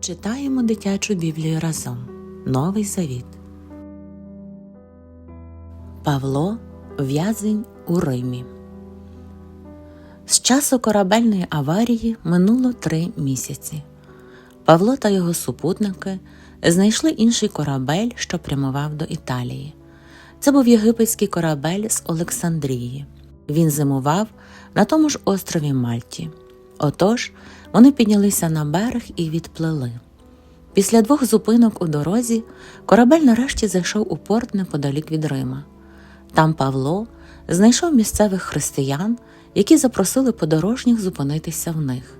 Читаємо дитячу Біблію разом. Новий Завіт. Павло В'язень у Римі. З часу корабельної аварії минуло три місяці. Павло та його супутники знайшли інший корабель, що прямував до Італії. Це був єгипетський корабель з Олександрії. Він зимував на тому ж острові Мальті. Отож, вони піднялися на берег і відплили. Після двох зупинок у дорозі корабель нарешті зайшов у порт неподалік від Рима. Там Павло знайшов місцевих християн, які запросили подорожніх зупинитися в них.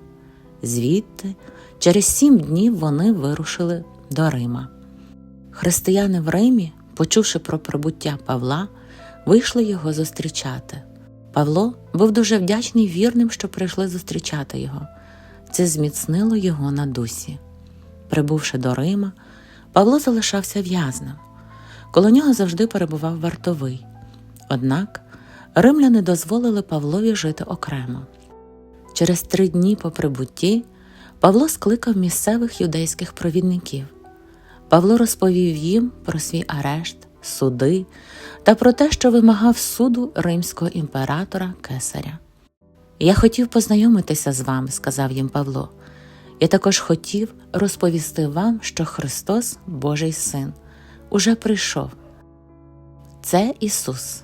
Звідти, через сім днів вони вирушили до Рима. Християни в Римі, почувши про прибуття Павла, вийшли його зустрічати. Павло був дуже вдячний вірним, що прийшли зустрічати його. Це зміцнило його на дусі. Прибувши до Рима, Павло залишався в'язнем. Коло нього завжди перебував вартовий. Однак римляни дозволили Павлові жити окремо. Через три дні по прибутті Павло скликав місцевих юдейських провідників. Павло розповів їм про свій арешт, суди та про те, що вимагав суду римського імператора Кесаря. Я хотів познайомитися з вами, сказав їм Павло. Я також хотів розповісти вам, що Христос, Божий Син, уже прийшов. Це Ісус.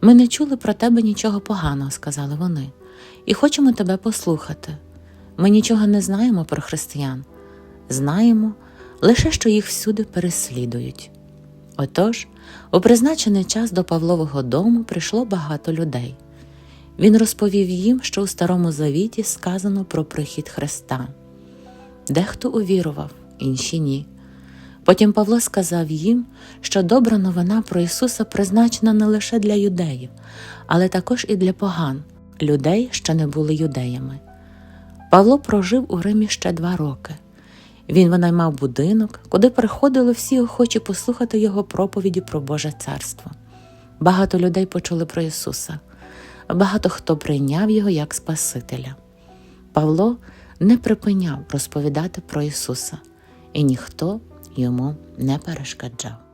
Ми не чули про тебе нічого поганого, сказали вони, і хочемо тебе послухати. Ми нічого не знаємо про християн, знаємо лише, що їх всюди переслідують. Отож, у призначений час до Павлового дому прийшло багато людей. Він розповів їм, що у Старому Завіті сказано про прихід Христа. Дехто увірував, інші ні. Потім Павло сказав їм, що добра новина про Ісуса призначена не лише для юдеїв, але також і для поган, людей, що не були юдеями. Павло прожив у Римі ще два роки. Він винаймав будинок, куди приходили всі охочі послухати його проповіді про Боже Царство. Багато людей почули про Ісуса, багато хто прийняв його як Спасителя. Павло не припиняв розповідати про Ісуса, і ніхто йому не перешкоджав.